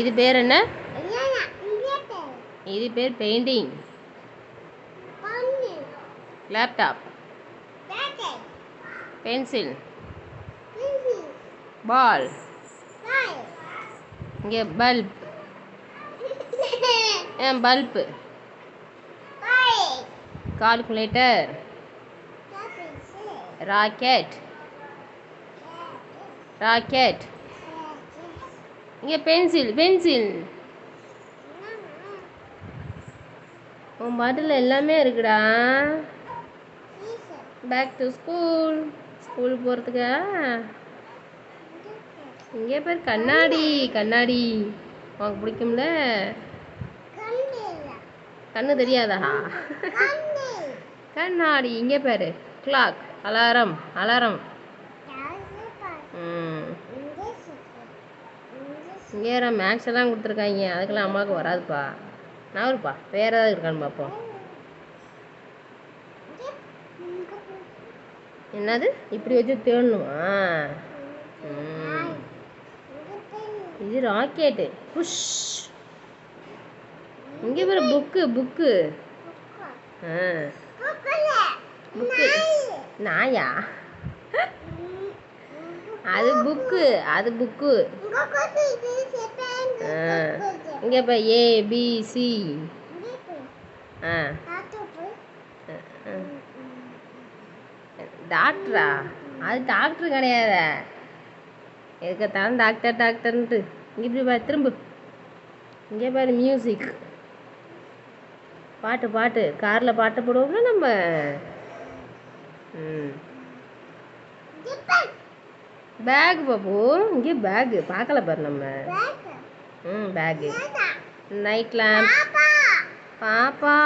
இது பேர் என்ன? இது பேர் பெயிண்டிங். Laptop pencil ball. இங்கே bulb bulb calculator rocket rocket இங்கே பென்சில் பென்சில் உன் பாட்டில் எல்லாமே இருக்குடா. பேக் டு ஸ்கூல் ஸ்கூல் போகிறதுக்கா இங்கே பேர் கண்ணாடி கண்ணாடி. உனக்கு பிடிக்கும்ல? கண்ணு தெரியாதா? கண்ணாடி இங்கே பேர். கிளாக் அலாரம் அலாரம் ம். இங்கே மேக்ஸ் எல்லாம் கொடுத்துருக்காங்க அதுக்கெல்லாம் அம்மாவுக்கு வராதுப்பா. நான் இருப்பா வேற ஏதாவது இருக்கான்னு பார்ப்போம் என்னது? இப்படி வச்சு தேடணுமா? இது ராக்கெட்டு புஷ் இங்கே பேர் புக்கு புக்கு ஆ. புக்கு நாயா? அது புக்கு அது புக்கு. இங்கே இப்போ ஏ பி சி ஆ. டாக்டரா? அது டாக்டர் கிடையாது. எதுக்கத்தாலும் டாக்டர் டாக்டர்ன்ட்டு. இங்கே இப்படி பாரு திரும்ப. இங்கே பாரு மியூசிக் பாட்டு பாட்டு. காரில் பாட்டு போடுவோம்ல நம்ம. ம். பேக் பாபு இங்கே பேகு பார்க்கல பாரு நம்ம. ம் பேகு நைட் லேம்ப் பாப்பா.